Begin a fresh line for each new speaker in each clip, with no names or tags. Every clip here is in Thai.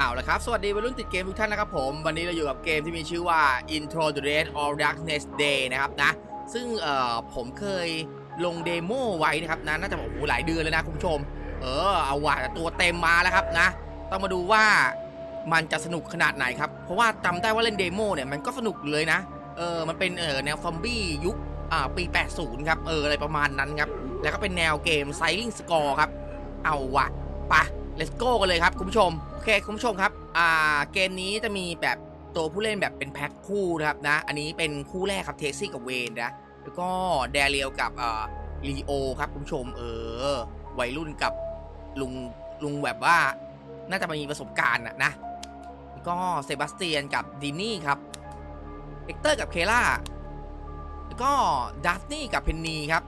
เอาละครับ สวัสดีวัยรุ่นติดเกมทุกท่านนะครับผม วันนี้เราอยู่กับเกมที่มีชื่อว่า Intro to Red or Darkness Day นะครับนะ ซึ่งเอ่อผมเคยลงเดโมไว้นะครับนะ น่าจะโอ้โหหลายเดือนเลยนะคุณผู้ชม เออ เอาว่าแต่ตัวเต็มมาแล้วครับนะ ต้องมาดูว่ามันจะสนุกขนาดไหนครับ เพราะว่าจำได้ว่าเล่นเดโมเนี่ยมันก็สนุกเลยนะ เออ มันเป็นเออแนวซอมบี้ยุคอ่าปี 80 ครับ เอออะไรประมาณนั้นครับ แล้วก็เป็นแนวเกม Silent Score ครับ เอาวะปะ let's go กันเลยครับคุณผู้ชม อเคคุณผู้ชมครับ อ่า เกมนี้จะมีแบบตัวผู้เล่นแบบเป็นแพ็คคู่นะครับนะ อันนี้เป็นคู่แรกครับเทซี่กับเวนนะ แล้วก็แดเรียลกับอ่าลีโอครับคุณผู้ชมเออ วัยรุ่นกับลุงลุงแบบว่า น่าจะมีประสบการณ์อะนะ แล้วก็เซบาสเตียนกับดินี่ครับเอ็กเตอร์กับเคล่า แล้วก็ดัฟนี่กับเพนนีครับ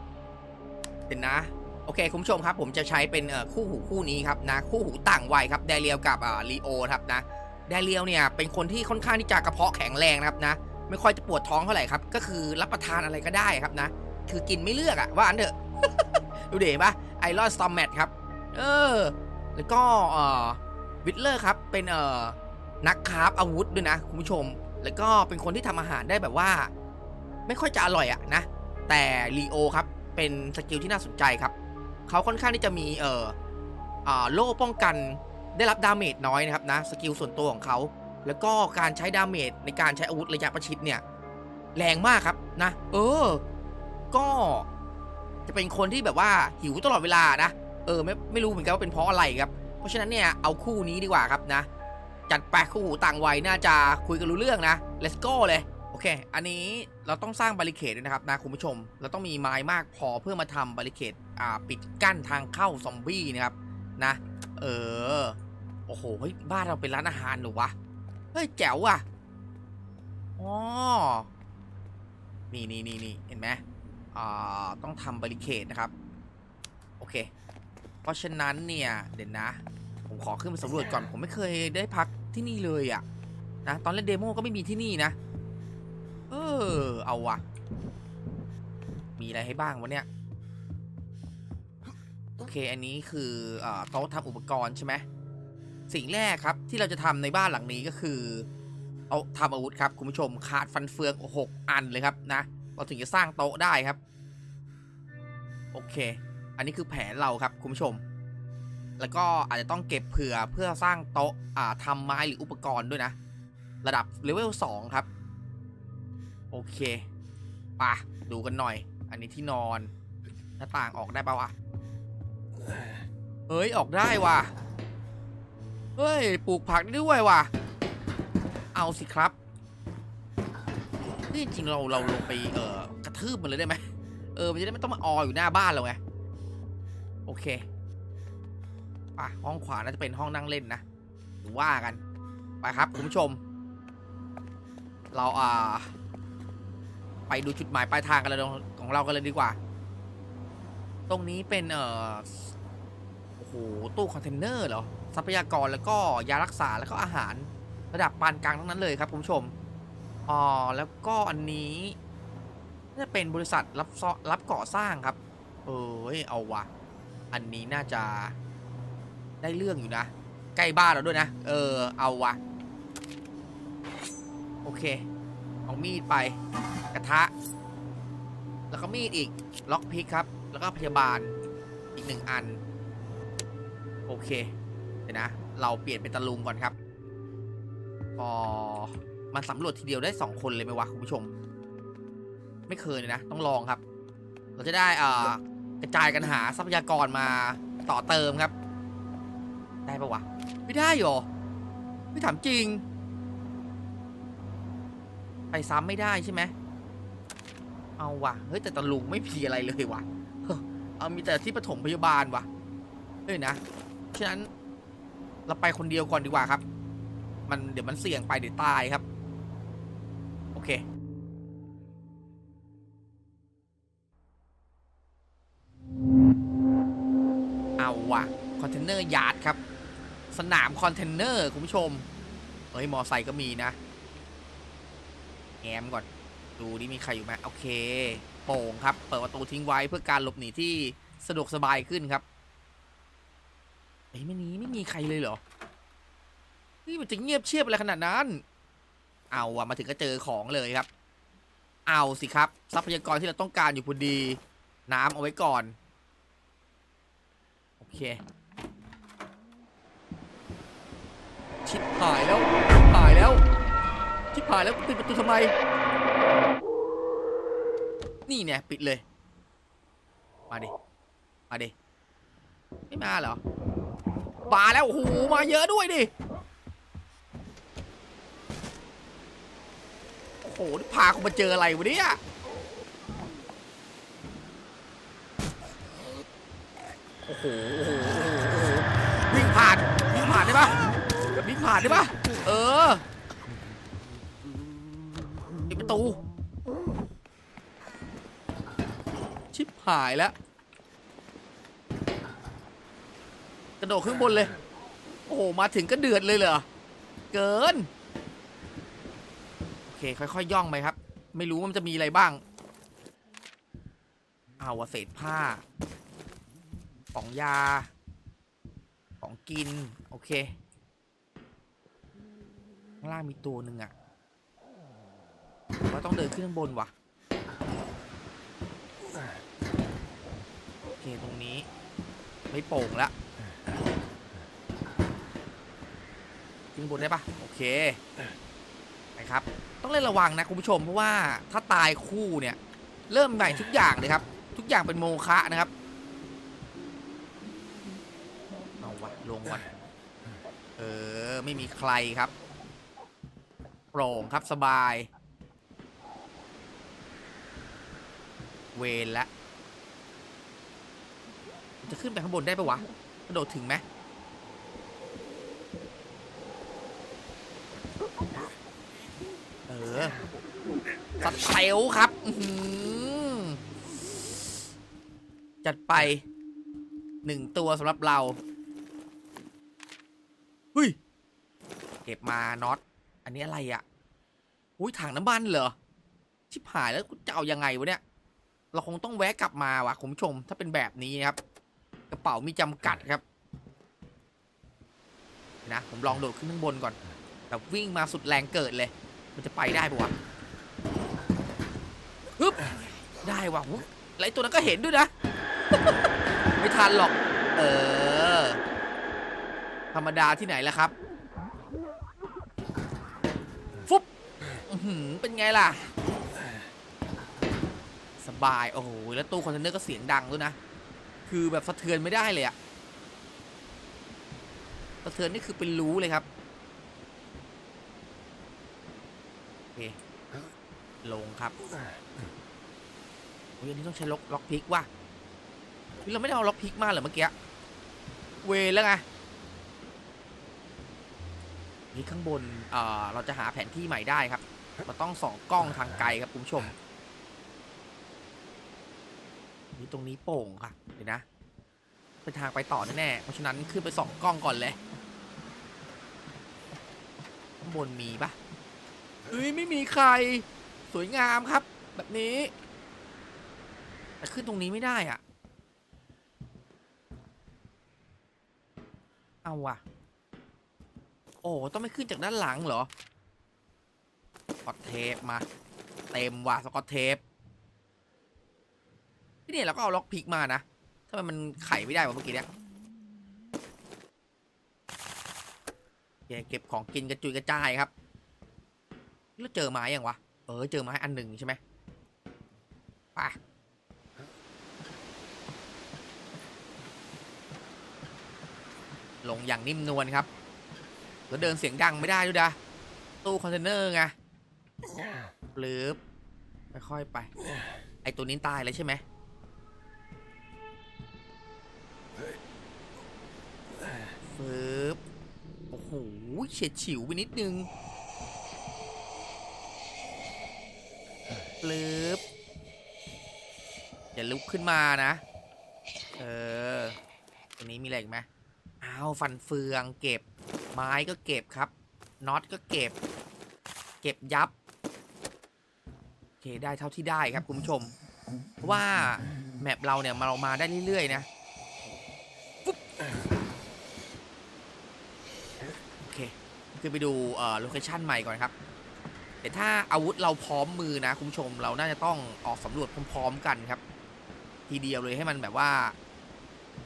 เห็นนะ โอเคคุณผู้ชมครับ ผมจะใช้เป็นคู่หูคู่นี้ครับนะคู่หูต่างวัยครับแดเรียลกับลีโอครับนะแดเรียลเนี่ยเป็นคนที่ค่อนข้างที่จะกระเพาะแข็งแรงนะครับนะไม่ค่อยจะปวดท้องเท่าไหร่ครับก็คือรับประทานอะไรก็ได้ครับนะ คือกินไม่เลือกอะว่าอันเถอะดูเด๋ปะไอรอนสตอมแมทครับเออแล้วก็เอ่อวิทเลอร์ครับเป็นเอ่อนักคราฟอาวุธด้วยนะคุณผู้ชม แล้วก็เป็นคนที่ทำอาหารได้แบบว่า ไม่ค่อยจะอร่อยอะนะแต่ลีโอครับเป็นสกิลที่น่าสนใจครับ เขาค่อนข้างที่จะมีเอ่ออ่าโล่ป้องกันได้รับดาเมจน้อยนะครับนะสกิลส่วนตัวของเขา แล้วก็การใช้ดาเมจในการใช้อาวุธระยะประชิดเนี่ยแรงมากครับนะ เออ ก็จะเป็นคนที่แบบว่าหิวตลอดเวลานะ เออไม่ไม่รู้เหมือนกันว่าเป็นเพราะอะไรครับ เพราะฉะนั้นเนี่ยเอาคู่นี้ดีกว่าครับนะ จัดไปะคู่หูต่างวัยน่าจะคุยกันรู้เรื่องนะ let's go เลย เค อันนี้เราต้องสร้างบาริเคดด้วยนะครับนะคุณผู้ชม เราต้องมีไม้มากพอเพื่อมาทำบาริเคดอ่าปิดกั้นทางเข้าซอมบี้นะครับนะ เออ โอ้โหเฮ้ยบ้านเราเป็นร้านอาหารหรือวะ เฮ้ยแจ๋วอะอ๋อนี่นี่นี่นี่เห็นไหมอ่าต้องทำบาริเคดนะครับ โอเค เพราะฉะนั้นเนี่ยเดี๋ยวนะ ผมขอขึ้นมาสำรวจก่อน ผมไม่เคยได้พักที่นี่เลยอะ่ะนะ ตอนเล่นเดโมก็ไม่มีที่นี่นะ เออ เอาวะ มีอะไรให้บ้างวะเนี่ย โอเค อันนี้คืออโต๊ะทำอุปกรณ์ใช่ไหม สิ่งแรกครับที่เราจะทำในบ้านหลังนี้ก็คือ เอาทำอาวุธครับคุณผู้ชมขาดฟันเฟืองหกอันเลยครับนะ เราถึงจะสร้างโต๊ะได้ครับ โอเค อันนี้คือแผนเราครับคุณผู้ชม แล้วก็อาจจะต้องเก็บเผื่อเพื่อสร้างโต๊ะทำไม้หรืออุปกรณ์ด้วยนะ ระดับเลเวล2ครับ โอเคปะดูกันหน่อย อันนี้ที่นอน หน้าต่างออกได้ปะวะ เฮ้ย ออกได้ว่ะ เฮ้ย ปลูกผักได้ด้วยว่ะ เอาสิครับ นี่จริงเราเราลงไปเอ่อกระทืบมันเลยได้ไหมเออ มันจะได้ไม่ต้องมาอออยู่หน้าบ้านเราไง โอเคป่ะห้องขวาน่าจะเป็นห้องนั่งเล่นนะหรือว่ากัน ไปครับ คุณผู้ชม เราอ่า ไปดูจุดหมายปลายทางกันเลยของเรากันเลยดีกว่า ตรงนี้เป็นเอ่อโอ้โหตู้คอนเทนเนอร์เหรอทรัพยากรแล้วก็ยารักษาแล้วก็อาหาร ระดับปานกลางทั้งนั้นเลยครับคุณผู้ชมอ๋อแล้วก็อันนี้น่าจะเป็นบริษัทรับซอรับก่อสร้างครับ เอ้ยเอาวะอันนี้น่าจะได้เรื่องอยู่นะ ใกล้บ้านเราด้วยนะ เออ เอาวะโอเค มีดไปกระทะ แล้วก็มีดอีกล็อกพิกครับ แล้วก็พยาบาลอีกหนึ่งอัน โอเคเดี๋ยวนะ เราเปลี่ยนเป็นตะลุงก่อนครับพอมันสำรวจทีเดียวได้สองคนเลยไหมวะคุณผู้ชม ไม่เคยเลยนะ ต้องลองครับ เราจะได้อ่ากระจายกันหาทรัพยากรมาต่อเติมครับ ได้ปะวะ ไม่ได้หรอ ไม่ถามจริง ไปซ้ำไม่ได้ใช่ไหมเอาวะเฮ้ยแต่ตะลุงไม่มีอะไรเลยวะเอามีแต่ที่ปฐมพยาบาลวะเอ้ยนะ ฉะนั้นเราไปคนเดียวก่อนดีกว่าครับ มันเดี๋ยวมันเสี่ยงไปเดี๋ยวตายครับ โอเค เอาว่ะ คอนเทนเนอร์ยาร์ดครับ สนามคอนเทนเนอร์คุณผู้ชม เฮ้ย มอไซค์ก็มีนะ แง้มก่อน ดูดิมีใครอยู่ไหมโอเค โป่งครับ เปิดประตูทิ้งไว้เพื่อการหลบหนีที่สะดวกสบายขึ้นครับเฮ้ยไม่นี้ไม่มีใครเลยเหรอนี่มันจะเงียบเชียบอะไรขนาดนั้น เอาอะมาถึงก็เจอของเลยครับ เอาสิครับ ทรัพยากรที่เราต้องการอยู่พอดี น้ำเอาไว้ก่อน โอเค ชิบหายแล้วชิบหายแล้ว ชิบหายแล้วปิดประตูทำไม นี่เนี่ยปิดเลย มาดิ มาดิ ไม่มาเหรอ มาแล้ว โอ้โห มาเยอะด้วยดิ โอ้โหนี่พากูมาเจออะไรวะเนี่ยโอ้โห โอ้โห วิ่งผ่าน วิ่งผ่านได้ปะวิ่งผ่านได้ปะเออ ตู ชิบหายแล้ว กระโดดขึ้นบนเลย โอ้โห มาถึงก็เดือดเลยเหรอ เกิน โอเค ค่อยๆ ย่องไปครับ ไม่รู้ว่ามันจะมีอะไรบ้าง เอาวะเศษผ้า ของยา ของกิน โอเค ข้างล่างมีตัวหนึ่งอะ ว่าต้องเดินขึ้นข้างบนวะโอเคตรงนี้ ไม่โป่งละขึ้นบนได้ปะโอเคไปครับ ต้องเล่นระวังนะคุณผู้ชมเพราะว่าถ้าตายคู่เนี่ย เริ่มใหม่ทุกอย่างเลยครับ ทุกอย่างเป็นโมฆะนะครับเอาวะลงวันเออ ไม่มีใครครับโปร่งครับสบาย เวรละจะขึ้นไปข้างบนได้ปะวะกระโดดถึงไหมเออสเตลครับจัดไปหนึ่งตัวสำหรับเราเฮ้ยเก็บมาน็อต อันนี้อะไรอะ่ะอุ้ยถังน้ำมันเหรอ ชิบหายแล้วกูจะเอายังไงวะเนี่ย เราคงต้องแวะกลับมาวะคุณผู้ชม ถ้าเป็นแบบนี้ครับ กระเป๋ามีจำกัดครับนะผมลองโดดขึ้นข้างบนก่อนแบบวิ่งมาสุดแรงเกิดเลย มันจะไปได้ปะวะฮึบได้วะไอ้ตัวนั้นก็เห็นด้วยนะ ไม่ทันหรอก เออ ธรรมดาที่ไหนล่ะครับ ฟุบเป็นไงล่ะ บาย โอ้โห แล้วตู้คอนเทนเนอร์ก็เสียงดังด้วยนะ คือแบบสะเทือนไม่ได้เลยอะสะเทือนนี่คือเป็นรู้เลยครับโอเคลงครับโอ้ยอันนี้ต้องใช้ล็อกล็อกพิกว่ะเฮ้ยเราไม่ได้เอาล็อกพิกมาเหรอเมื่อกี้ เวแล้วไงนี่ข้างบนเอ่อเราจะหาแผนที่ใหม่ได้ครับ เราต้องส่องกล้องทางไกลครับคุณผู้ชม นี่ตรงนี้โป่งค่ะเดี๋ยวนะเป็นทางไปต่อแน่ๆเพราะฉะนั้นขึ้นไปสองกล้องก่อนเลยข้างบนมีปะเอ้ยไม่มีใคร สวยงามครับ แบบนี้แต่ขึ้นตรงนี้ไม่ได้อะ เอาว่ะ โอ้ต้องไม่ขึ้นจากด้านหลังเหรอสกอตเทปมา เต็มว่ะสกอตเทป ที่นี่เราก็เอาล็อกพิกมานะทำไมมันไขไม่ได้วะเมื่อกี้เนี่ยโอเคเก็บของกินกระจุยกระจายครับ แล้วเจอไม้ยังวะ เออเจอไม้อันหนึ่งใช่ไหมไป่ะลงอย่างนิ่มนวลครับ แล้วเดินเสียงดังไม่ได้ด้วยนะตู้คอนเทนเนอร์ไงปลืบค่อยๆไป ไอตัวนี้ตายเลยใช่ไหม ปึ๊บโอ้โหเฉียดฉิวไปนิดนึงปลืบอย่าลุกขึ้นมานะ เออตัวนี้มีอะไรอีกไหมอ้าวฟันเฟืองเก็บ ไม้ก็เก็บครับ น็อตก็เก็บ เก็บยับ โอเคได้เท่าที่ได้ครับคุณผู้ชมเพราะว่า แมปเราเนี่ยมาเรามาได้เรื่อย ๆ นะ ปุ๊บโอเคือไปดูโลเคชันใหม่ก่อนครับแต่ถ้าอาวุธเราพร้อมมือนะคุณผู้ชม เราน่าจะต้องออกสำรวจพร้อมๆกันครับ ทีเดียวเลยให้มันแบบว่า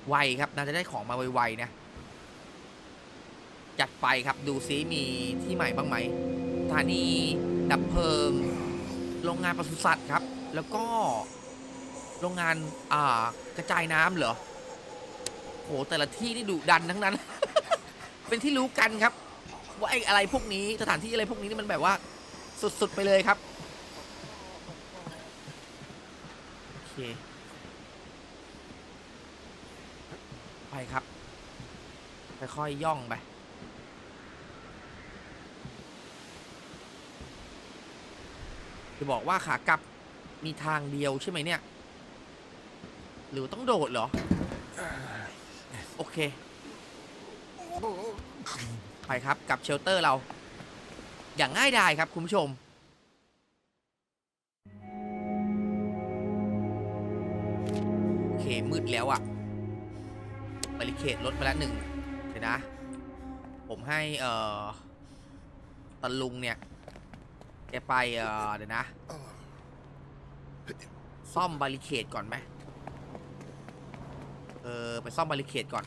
ไวครับน่าจะได้ของมาไวๆนะจัดไปครับดูซิมีที่ใหม่บ้างไหมสถานีดับเพลิง โรงงานปศุสัตว์ครับ แล้วก็โรงงานอ่ากระจายน้ำเหรอโหแต่ละที่นี่ดุดันทั้งนั้น เป็นที่รู้กันครับ ว่าไอ้อะไรพวกนี้สถานที่อะไรพวกนี้นี่มันแบบว่าสุดๆไปเลยครับโอเคไปครับค่อยๆย่องไปจะบอกว่าขากลับมีทางเดียวใช่ไหมเนี่ย หรือต้องโดดเหรอ โอเค ไปครับกับเชลเตอร์เรา อย่างง่ายดายครับคุณผู้ชมโอเคมืดแล้วอะบริเคดลดไปแล้วหนึ่งเดี๋ยวนะ ผมให้เอ่อตะลุงเนี่ยแกไปเอ่อเดี๋ยวนะ ซ่อมบริเคดก่อนไหมเออไปซ่อมบริเคดก่อน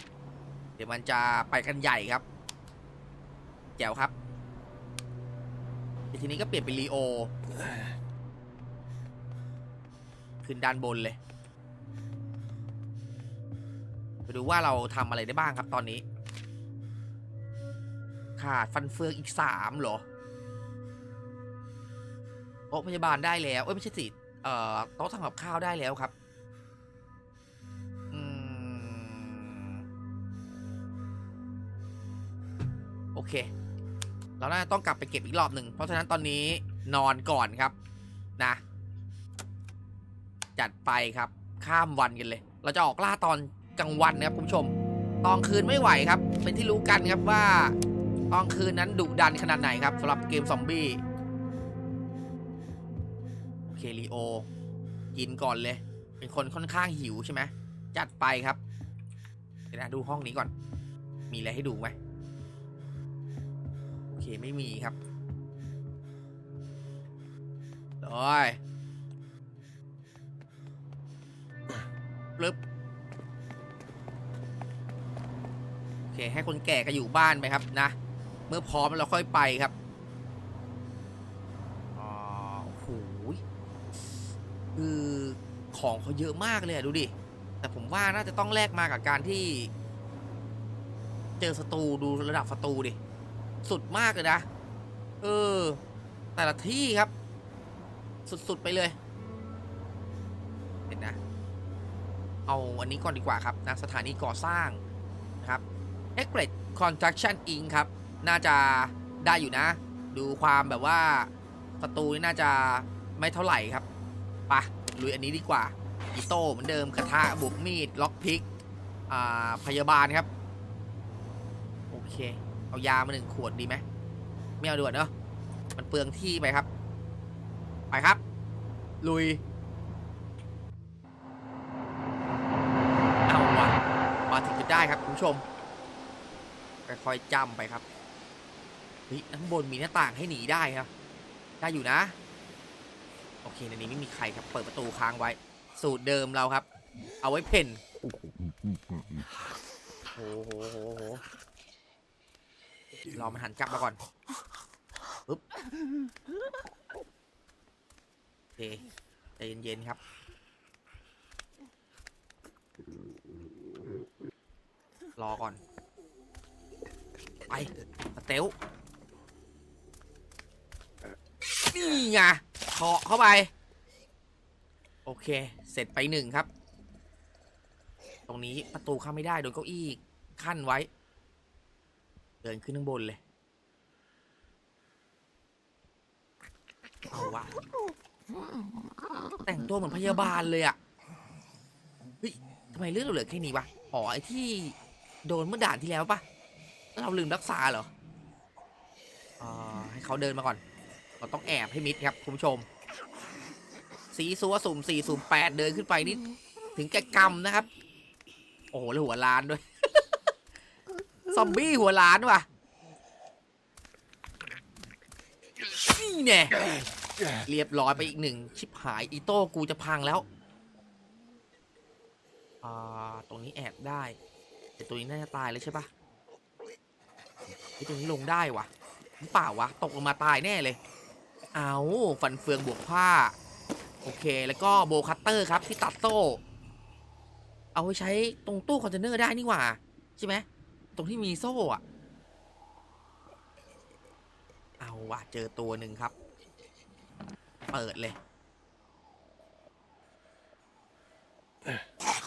เดี๋ยวมันจะไปกันใหญ่ครับ แจ๋วครับทีนี้ก็เปลี่ยนเป็นลีโอ ขึ้นด้านบนเลย ไปดูว่าเราทำอะไรได้บ้างครับตอนนี้ ขาดฟันเฟืองอีกสามเหรอ โต๊ะพยาบาลได้แล้ว เอ้ย ไม่ใช่สิ เอ่อ โต๊ะทำกับข้าวได้แล้วครับอืมโอเค เราน่าจะต้องกลับไปเก็บอีกรอบหนึ่ง เพราะฉะนั้นตอนนี้นอนก่อนครับนะ จัดไปครับข้ามวันกันเลย เราจะออกล่าตอนกลางวันนะครับคุณผู้ชม ตอนคืนไม่ไหวครับ เป็นที่รู้กันครับว่าตอนคืนนั้นดุดันขนาดไหนครับสำหรับเกมซอมบี้โอเคลีโอ กินก่อนเลย เป็นคนค่อนข้างหิวใช่ไหมจัดไปครับเดี๋ยวนะดูห้องนี้ก่อน มีอะไรให้ดูไหม อเคไม่มีครับโอ้ยปึ๊บโอเคให้คนแก่ก็อยู่บ้านไปครับนะ เมื่อพร้อมเราค่อยไปครับอ๋อโอ้โหคือของเขาเยอะมากเลยดูดิ แต่ผมว่าน่าจะต้องแลกมากับการที่ เจอศัตรูดูระดับศัตรูดิ สุดมากเลยนะ เออ แต่ละที่ครับ สุดๆไปเลย เห็นนะ เอาอันนี้ก่อนดีกว่าครับนะสถานีก่อสร้างนะครับ e x p r e s s Construction Inc. ครับ น่าจะได้อยู่นะ ดูความแบบว่าศัตรูนี่น่าจะไม่เท่าไหร่ครับปะลุยอันนี้ดีกว่าอีโต้เหมือนเดิมกระทะบุกมีด ล็อกพิก อ่า พยาบาลครับ โอเค เอายามาหนึ่งขวดดีไหมไม่เอาด่วนเนอะมันเปลืองที่ไปครับ ไปครับ ลุย เอาวะมาถึงจะได้ครับคุณผู้ชมค่อยๆจำไปครับเฮ้ยข้างบนมีหน้าต่างให้หนีได้ครับ ได้อยู่นะ โอเคในนี้ไม่มีใครครับ เปิดประตูค้างไว้ สูตรเดิมเราครับ เอาไว้เพ่นโอ้โหโหโห รอมันหันกลับมาก่อนปึ๊บโอเคใจเย็นๆครับรอก่อน ไปเตลนี่ไงเคาะเข้าไป โอเค เสร็จไปหนึ่งครับ ตรงนี้ประตูเข้าไม่ได้ โดนเก้าอี้ขั้นไว้ ดินขึ้นข้างบนเลย เอาวะ แต่งตัวเหมือนพยาบาลเลยอะเฮ้ยทำไมเลือดเราเหลือแค่นี้วะ อ๋อ ไอที่โดนเมื่อด่านที่แล้วปะแล้วเราลืมรักษาเหรออ่าให้เขาเดินมาก่อน เราต้องแอบให้มิดครับคุณผู้ชม สีสัวสุ่มสี่สุ่มแปดเดินขึ้นไปนี่ถึงแก่กรรมนะครับ โอ้โหแล้วหัวล้านด้วย ซอมบี้หัวล้านว่ะนี่แน่เรียบร้อยไปอีกหนึ่ง ชิบหายอีโต้กูจะพังแล้วอ่าตรงนี้แอบได้แต่ตัวนี้น่าจะตายเลยใช่ปะไอ้ตรงนี้ลงได้วะหรือเปล่าวะ ตกลงมาตายแน่เลย เอาฟันเฟืองบวกผ้า โอเค แล้วก็โบคัตเตอร์ครับที่ตัดโซ่ เอาไว้ใช้ตรงตู้คอนเทนเนอร์ได้นี่หว่า ใช่ไหม ตรงที่มีโซ่อะเอาว่ะเจอตัวหนึ่งครับ เปิดเลย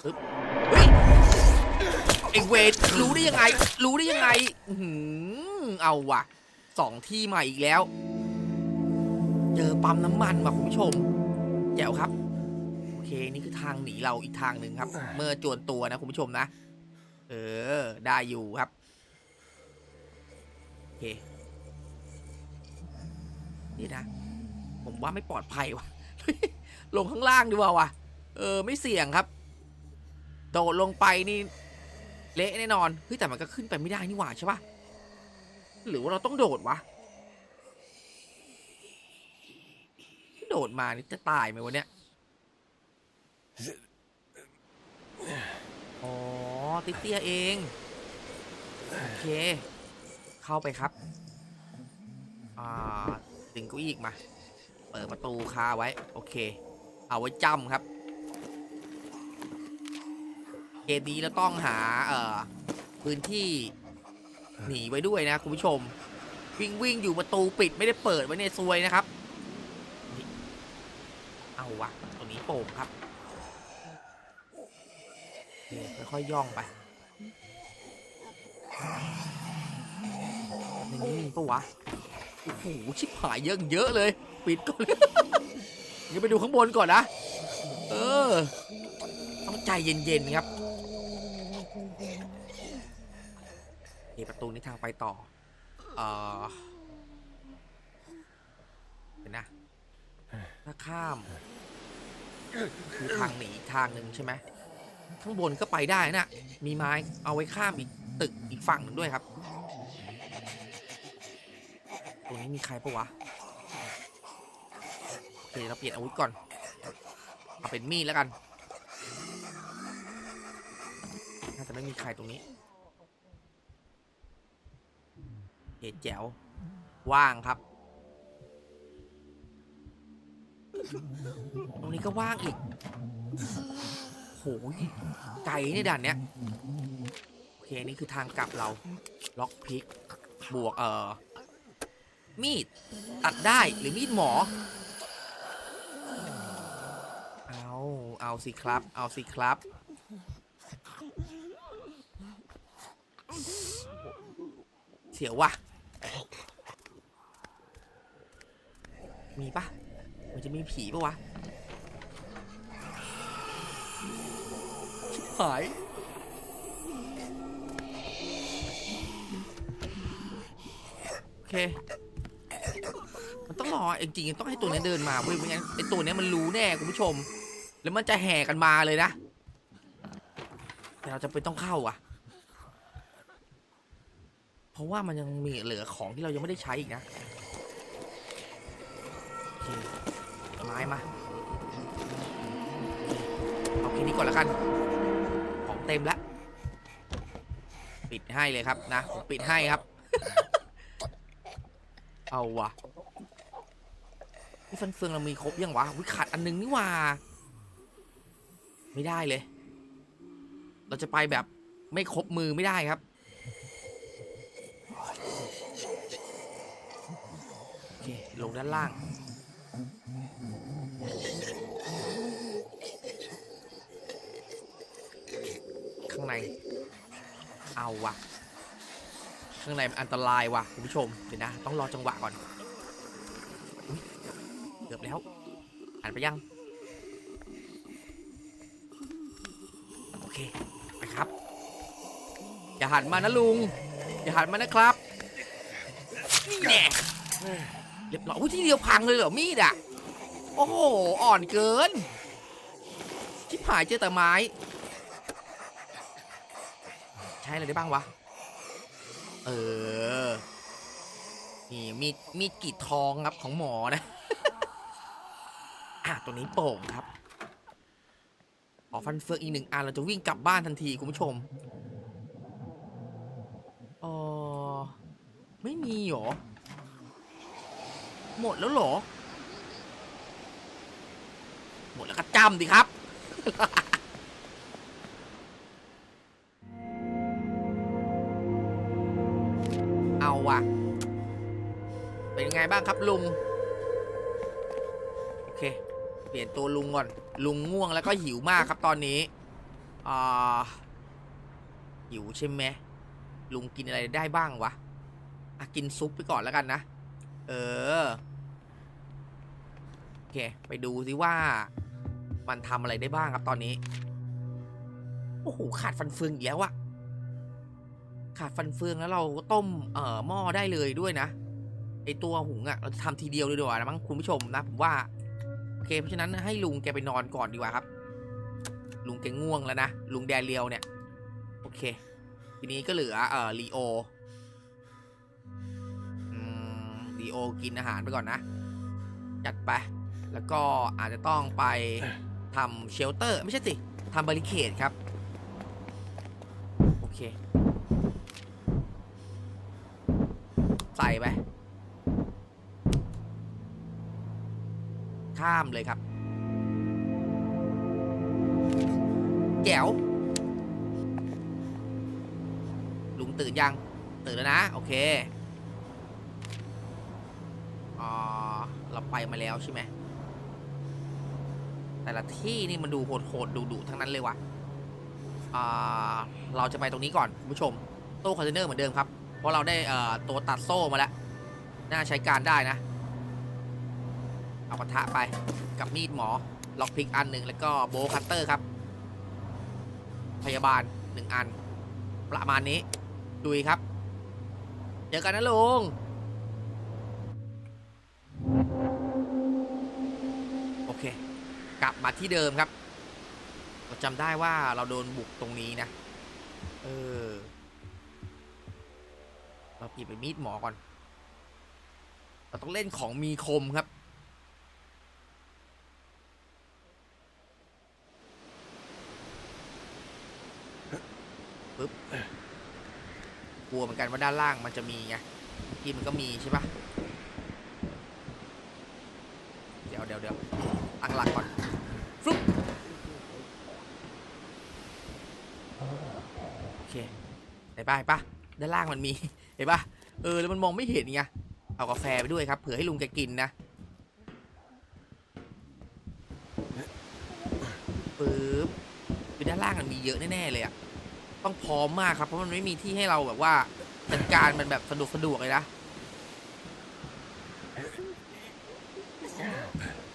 ปึ๊บเฮ้ยไอเวทรู้ได้ยังไง รู้ได้ยังไงอือหือเอาว่ะสองที่ใหม่อีกแล้ว เจอปั๊มน้ำมันว่ะคุณผู้ชม แจ๋วครับ โอเค นี่คือทางหนีเราอีกทางหนึ่งครับ เมื่อจวนตัวนะคุณผู้ชมนะ เออ ได้อยู่ครับ โอเค นี่นะ ผมว่าไม่ปลอดภัยว่ะ ลงข้างล่างดีกว่าว่ะ เออ ไม่เสี่ยงครับ โดดลงไปนี่ เละแน่นอน เฮ้ย แต่มันก็ขึ้นไปไม่ได้นี่หว่าใช่ปะหรือว่าเราต้องโดดวะ โดดมานี่จะตายไหมวะเนี่ยอ๋อ ติเตียเอง โอเค เข้าไปครับ อ่าดึงเก้าอี้อีกมา เปิดประตูคาไว้ โอเค เอาไว้จำครับ เกมนี้เราต้องหา เอ่อ พื้นที่หนีไว้ด้วยนะคุณผู้ชม วิ่งวิ่งอยู่ประตูปิดไม่ได้เปิดไว้ในซวยนะครับ เอาวะตัวนี้โป่งครับโอเค่อยย่องไปนนี้มีปะวะ โอ้โห ชิบหายเยอะเยอะเลย ปิดก่อนเดี๋ยวไปดูข้างบนก่อนนะ เออ ต้องใจเย็นๆครับเดี๋ยวประตูนี้ทางไปต่อ เออเห็นนะถ้าข้าม คือทางหนีทางหนึ่งใช่ไหม ข้างบนก็ไปได้นะมีไม้เอาไว้ข้ามอีกตึกอีกฝั่งหนึ่งด้วยครับ ตรงนี้มีใครปะวะโอเคเราเปลี่ยนอาวุธก่อน เอาเป็นมีดแล้วกัน น่าจะไม่มีใครตรงนี้เหตุแจ๋วว่างครับ ตรงนี้ก็ว่างอีก โหไกลเนี่ด่านเนี้ยโอเคนี่คือทางกลับเราล็อกพิกบวกเอ่อมีดตัดได้หรือมีดหมอ เอาเอาสิครับ เอาสิครับเสียวว่ะ มีปะมันจะมีผีปะวะ หาย โอเค มันต้องรอจริงๆต้องให้ตัวนี้เดินมาเว้ยไม่งั้นไอตัวนี้มันรู้แน่คุณผู้ชม แล้วมันจะแห่กันมาเลยนะ แต่เราจะเป็นต้องเข้าอะ เพราะว่ามันยังมีเหลือของที่เรายังไม่ได้ใช้อีกนะไม้มาเอาแค่นี้ก่อนแล้วกัน เต็มแล้ว ปิดให้เลยครับนะผมปิดให้ครับ เอาวะนี่ฟันเฟืองเรามีครบยังวะวิขาดอันนึงนี่ว่า ไม่ได้เลย เราจะไปแบบไม่ครบมือไม่ได้ครับโอเคลงด้านล่าง ข้าง ใน เอาวะข้างในมันอันตรายว่ะคุณผู้ชม เดี๋ยวนะ ต้องรอจังหวะก่อนเกือบแล้วหันไปยัง โอเค ไปครับ อย่าหันมานะลุง อย่าหันมานะครับนี่แน่เรียบร้อยอุ้ยที่เดียวพังเลยเหรอมีดอะ โอ้โห อ่อนเกินชิบหายเจอแต่ไม้ ช้อะไรได้บ้างวะ เออ นี่มีดมีดกรีดทองครับของหมอนะ อะตัวนี้โป่งครับขอฟันเฟืองอีกหนึ่งอันเราจะวิ่งกลับบ้านทันทีคุณผู้ชมเออไม่มีหรอ หมดแล้วหรอ หมดแล้วก็จำดิครับ ไงบ้างครับลุง โอเค เปลี่ยนตัวลุงก่อน ลุงง่วงแล้วก็หิวมากครับตอนนี้ อ่า หิวใช่ไหมลุงกินอะไรได้บ้างวะอะกินซุปไปก่อนแล้วกันนะ เออ โอเค ไปดูสิว่า มันทำอะไรได้บ้างครับตอนนี้ โอ้โห ขาดฟันเฟืองอีกแล้วอะขาดฟันเฟืองแล้วเราก็ต้ม เอ่อ หม้อได้เลยด้วยนะ ไอตัวหุงอะเราจะทำทีเดียวเลยดีกว่านะมั้งคุณผู้ชมนะผมว่าโอเคเพราะฉะนั้นให้ลุงแกไปนอนก่อนดีกว่าครับ ลุงแกง่วงแล้วนะลุงแดเรียวเนี่ยโอเค ทีนี้ก็เหลือเอ่อลีโอลีโอกินอาหารไปก่อนนะ จัดไป แล้วก็อาจจะต้องไปทำเชลเตอร์ ไม่ใช่สิทำบาริเคดครับ โอเค ใส่ไป ข้ามเลยครับ แจ๋วลุงตื่นยัง ตื่นแล้วนะ โอเคอ่าเราไปมาแล้วใช่ไหม แต่ละที่นี่มันดูโหดๆดุๆทั้งนั้นเลยว่ะอ่าเราจะไปตรงนี้ก่อนคุณผู้ชม ตู้คอนเทนเนอร์เหมือนเดิมครับ เพราะเราได้ตัวตัดโซ่มาแล้ว น่าใช้การได้นะ เอากระทะไปกับมีดหมอ ล็อกพลิกอันหนึ่งแล้วก็โบว์คัตเตอร์ครับ พยาบาลหนึ่งอัน ประมาณนี้ดุยครับ เจอกันนะลุงโอเค กลับมาที่เดิมครับเราจำได้ว่าเราโดนบุกตรงนี้นะ เออ เราเปลี่ยนไปมีดหมอก่อน เราต้องเล่นของมีคมครับ กลัวเหมือนกันว่าด้านล่างมันจะมีไงที่มันก็มีใช่ปะเดี๋ยวเดี๋ยวเดี๋ยวตั้งหลักก่อนฟลุ๊ปโอเคเห็นปะเห็นปะด้านล่างมันมีเห็นปะเออแล้วมันมองไม่เห็นไงเอากาแฟไปด้วยครับเผื่อให้ลุงแกกินนะปึ๊บคือด้านล่างมันมีเยอะแน่ๆเลยอะ ต้องพร้อมมากครับ เพราะมันไม่มีที่ให้เราแบบว่าจัดการมันแบบสะดวกสะดวกเลยนะ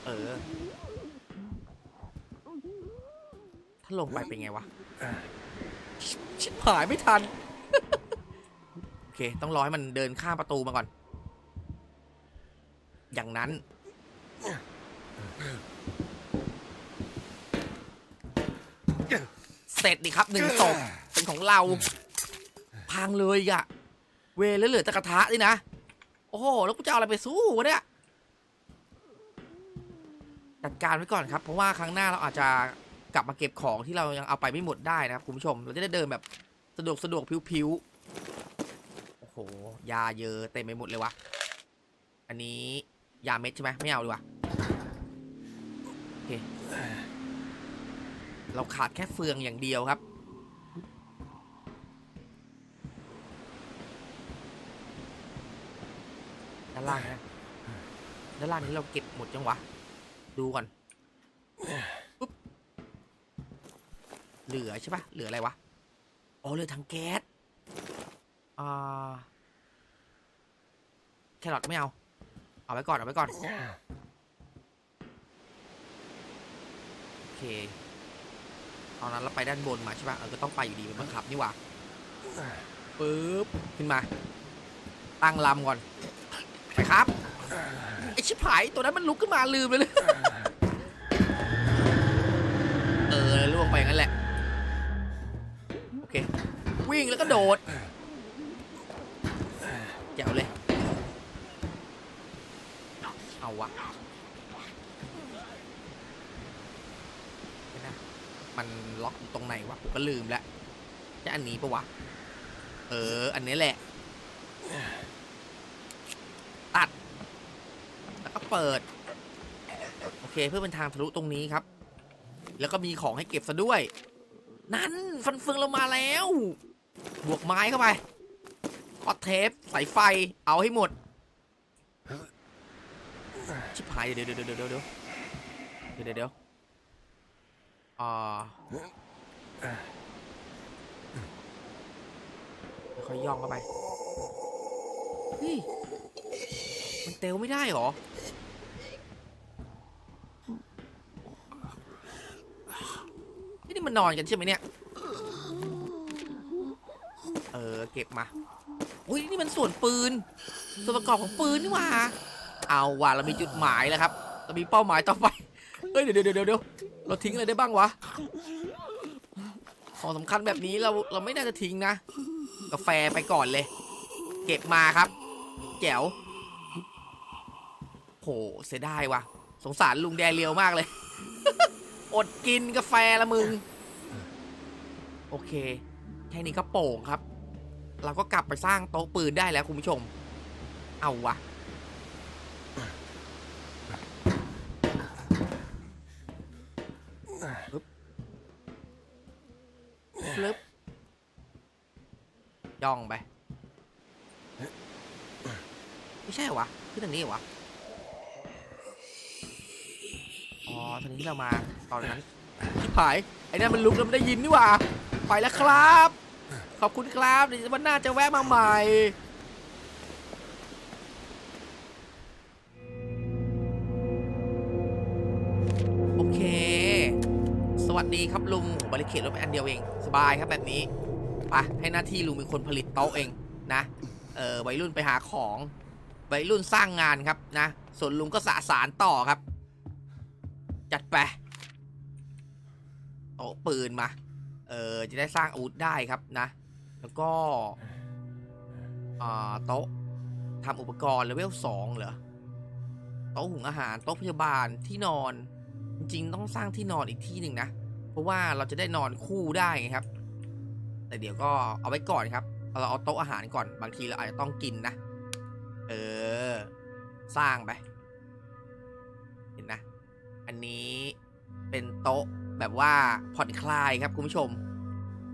เออ ถ้าลงไปเป็นไงวะ ชิบหายไม่ทัน โอเค ต้องรอให้มันเดินข้ามประตูมาก่อน อย่างนั้นเสร็จดิครับหนึ่งศพ เป็นของเรา พังเลยอะเวรแล้วเหลือแต่กระทะนี่นะ โอ้โห แล้วกูจะเอาอะไรไปสู้วะเนี่ย จัดการไว้ก่อนครับ เพราะว่าครั้งหน้าเราอาจจะกลับมาเก็บของที่เรายังเอาไปไม่หมดได้นะครับคุณผู้ชม เราจะได้เดินแบบสะดวกสะดวกพิ้วๆ โอ้โห ยาเยอะเต็มไปหมดเลยวะ อันนี้ยาเม็ดใช่ไหมไม่เอาดีกว่าโอเค เราขาดแค่เฟืองอย่างเดียวครับ ด้านล่างนะ ด้านล่างนี้เราเก็บหมดจังวะ ดูก่อนปุ๊บ เหลือใช่ปะเหลืออะไรวะ อ๋อ เหลือถังแก๊ส อ่า แครอทไม่เอา เอาไว้ก่อน เอาไว้ก่อน โอเคตอนนั้นเราไปด้านบนมาใช่ปะเออก็ต้องไปอยู่ดีเป็นบังคับนี่ว่าปึ๊บ ขึ้นมา ตั้งลำก่อน ครับ ไอชิบหายตัวนั้นมันลุกขึ้นมาลืมเลยเลย เออล่วงไปงั้นแหละ โอเค วิ่งแล้วก็โดดแจ๋วเลย เอาวะมันล็อกอยู่ตรงไหนวะผมก็ลืมแล้วจะอันนี้ปะวะ เออ อันนี้แหละ ปิด โอเคเพื่อเป็นทางทะลุตรงนี้ครับ แล้วก็มีของให้เก็บซะด้วย นั่นฟันเฟืองเรามาแล้ว บวกไม้เข้าไปออเทปสายไฟเอาให้หมด ชิบหายเดี๋ยวเดี๋ยวเดี๋ยวเดี๋ยวเดี๋ยวเดี๋ยวเดี๋ยวอ่าค่อยย่องเข้าไป เฮ้ย มันเตลไม่ได้หรอ มันนอนกันใช่ไหมเนี่ย เออ เก็บมาอุ้ยนี่มันส่วนปืน ส่วนประกอบของปืนนี่หว่า เอาว่ะเรามีจุดหมายแล้วครับ เรามีเป้าหมายต่อไป เฮ้ยเดี๋ยวเดี๋ยวเดี๋ยวเดี๋ยวเราทิ้งอะไรได้บ้างวะ ของสำคัญแบบนี้เราเราไม่น่าจะทิ้งนะ กาแฟไปก่อนเลย เก็บมาครับ แจ๋วโหเสียดายว่ะ สงสารลุงแดเรียวมากเลย อดกินกาแฟละมึง อเค แค่นี้ก็โป่งครับ เราก็กลับไปสร้างโต๊ะปืนได้แล้วคุณผู้ชม เอาวะปึ๊บฟลึบย่องไป ไม่ใช่เหรอวะที่ทางนี้เหรอวะ อ๋อทางนี้เรามาตอนนั้นชิบหาย ไอ้นั่นมันลุกแล้วมันได้ยินนี่หว่า ไปแล้วครับ ขอบคุณครับเดี๋ยววันหน้าจะแวะมาใหม่โอเค สวัสดีครับลุงผมบริเขตรถไปอันเดียวเอง สบายครับแบบนี้ไปให้หน้าที่ลุงเป็นคนผลิตโต๊ะเองนะ เออวัยรุ่นไปหาของวัยรุ่นสร้างงานครับนะ ส่วนลุงก็สะสารต่อครับ จัดไปโต๊ะปืนมา เออจะได้สร้างอาวุธได้ครับนะ แล้วก็โต๊ะทำอุปกรณ์เลเวลสองเหรอโต๊ะหุงอาหารโต๊ะพยาบาลที่นอน จริงๆต้องสร้างที่นอนอีกที่หนึ่งนะ เพราะว่าเราจะได้นอนคู่ได้ไงครับ แต่เดี๋ยวก็เอาไว้ก่อนครับ เราเอาโต๊ะอาหารก่อนบางทีเราอาจจะต้องกินนะ เออ สร้างไป เห็นนะ อันนี้เป็นโต๊ะ แบบว่าผ่อนคลายครับคุณผู้ชม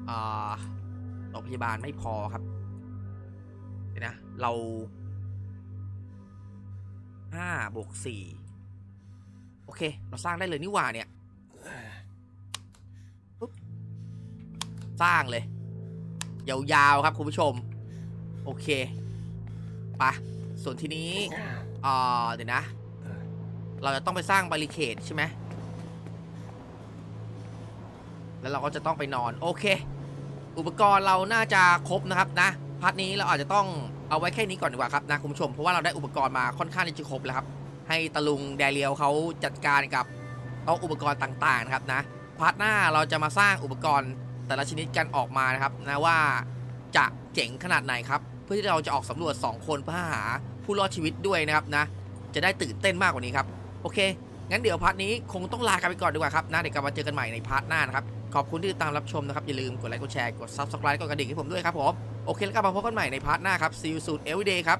อ่าโรงพยาบาลไม่พอครับเดี๋ยวนะเราห้าบวกสี่โอเค เราสร้างได้เลยนี่หว่าเนี่ยปุ๊บสร้างเลย ยาวๆครับคุณผู้ชม โอเคไปะส่วนทีนี้อ่าเดี๋ยวนะ เราจะต้องไปสร้างบาริเคดใช่ไหม แล้วเราก็จะต้องไปนอนโอเค อุปกรณ์เราน่าจะครบนะครับนะพาร์ทนี้เราอาจจะต้องเอาไว้แค่นี้ก่อนดีกว่าครับนะคุณผู้ชมเพราะว่าเราได้อุปกรณ์มาค่อนข้างที่จะครบแล้วครับ ให้ตะลุงแดเรียวเขาจัดการกับโต๊ะอุปกรณ์ต่างๆนะครับนะพาร์ทหน้าเราจะมาสร้างอุปกรณ์แต่ละชนิดกันออกมานะครับนะว่าจะเจ๋งขนาดไหนครับเพื่อที่เราจะออกสำรวจ 2 คนเพื่อหาผู้รอดชีวิตด้วยนะครับนะ จะได้ตื่นเต้นมากกว่านี้ครับโอเคงั้นเดี๋ยวพาร์ทนี้คงต้องลากันไปก่อนดีกว่าครับนะเดี๋ยวกลับมาเจอกันใหม่ในพาร์ทหน้านะครับ ขอบคุณที่ติดตามรับชมนะครับ อย่าลืมกดไลค์กดแชร์กด subscribe กดกระดิ่งให้ผมด้วยครับผม โอเคแล้วกลับมาพบกันใหม่ในพาร์ทหน้าครับ see you soon every day ครับ